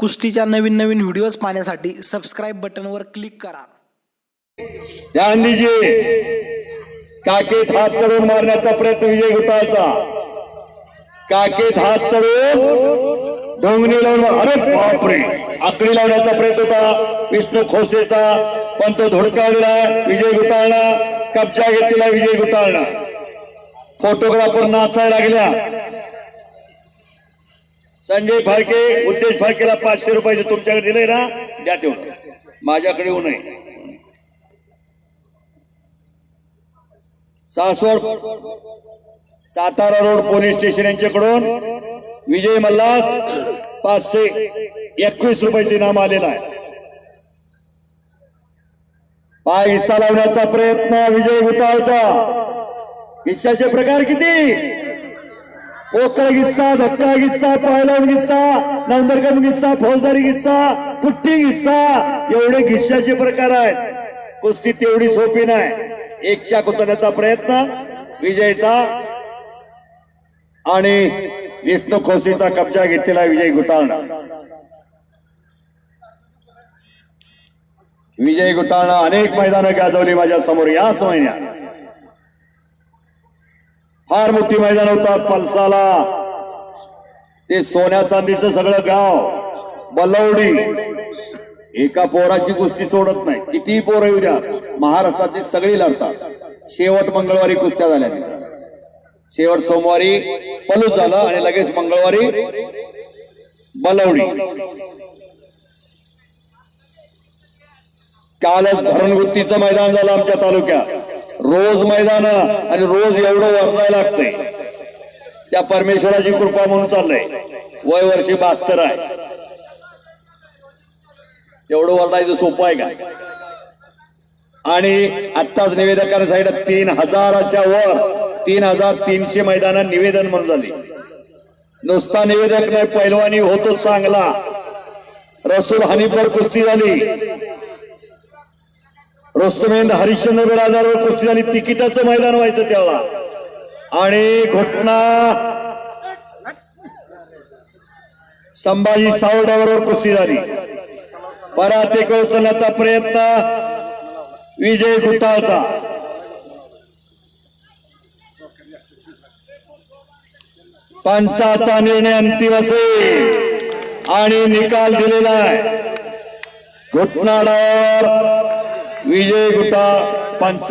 कुस्तीच्या नवीन नवीन व्हिडिओज पाहण्यासाठी सबस्क्राईब बटनवर क्लिक करा. गांधीजी काकेत हात चढवून मारण्याचा प्रयत्न विजय घोटाळचा काकेत हात चढवून ढोंगणी लावून अरे बापरे आकडी लावण्याचा प्रयत्न होता. विष्णू खोसेचा पण तो धुडकावलेला विजय घोटाळला कब्जा घेतलेला विजय घोटाळला फोटोग्राफर नाचायला लागल्या. संजय फाळके उद्देश फाळकेला पाचशे रुपयाचे तुमच्याकडे दिले ना द्या तेवढं माझ्याकडे येऊ नये Saswad Satara road police station यांच्याकडून विजय मल्लास पाचशे एकवीस रुपयाचे नाम आलेलं आहे. पाय हिस्सा लावण्याचा प्रयत्न विजय गुटाळचा हिस्साचे प्रकार किती? ओकळ गिस्सा धक्का गिस्सा पायलावून गिस्सा नंदरगड गिस्सा फौजदारी गिस्सा कुट्टी गिस्सा एवढे गिस्साचे प्रकार आहेत. कुस्ती तेवढी सोपी नाही. एकच्या कुचण्याचा प्रयत्न विजयचा आणि विष्णू खोसीचा कब्जा घेतलेला विजय घुटाळणा. विजय घुटाळणं अनेक मैदानं गाजवली माझ्यासमोर याच महिन्यात. फार मोठी मैदान होतात पलसाला. ते सोन्या चांदीचं सगळं गाव बलवडी. एका पोराची कुस्ती सोडत नाही. कितीही पोरं येऊ द्या महाराष्ट्रातली सगळी लढतात. शेवट मंगळवारी कुस्त्या झाल्या शेवट सोमवारी पलूस झालं आणि लगेच मंगळवारी बलवडी. कालच धरणवृत्तीचं मैदान झालं आमच्या तालुक्यात. रोज मैदान आणि रोज एवढं वरदाय लागतंय. त्या परमेश्वराची कृपा म्हणून चाललंय. वय वर्षी बहात्तर आहे. तेवढं वर्णायचं सोपं आहे का? आणि आत्ताच निवेदकाने सांगितलं तीन हजाराच्या वर तीन हजार तीनशे मैदानात निवेदन म्हणून झाली. नुसता निवेदक नाही पैलवानी होतो चांगला. रसूल हनीफवर कुस्ती झाली. रोस्तमेंद हरिश्चंद्र बिराजावर कुस्ती झाली. तिकिटाचं मैदान व्हायचं त्याला. आणि घटना संभाजी सावडावर कुस्ती झाली. पराते उचलण्याचा प्रयत्न. विजय गुताळचा पंचाचा निर्णय अंतिम असेल. आणि निकाल दिलेला आहे. घुटनाडावर विजय गुटा पंच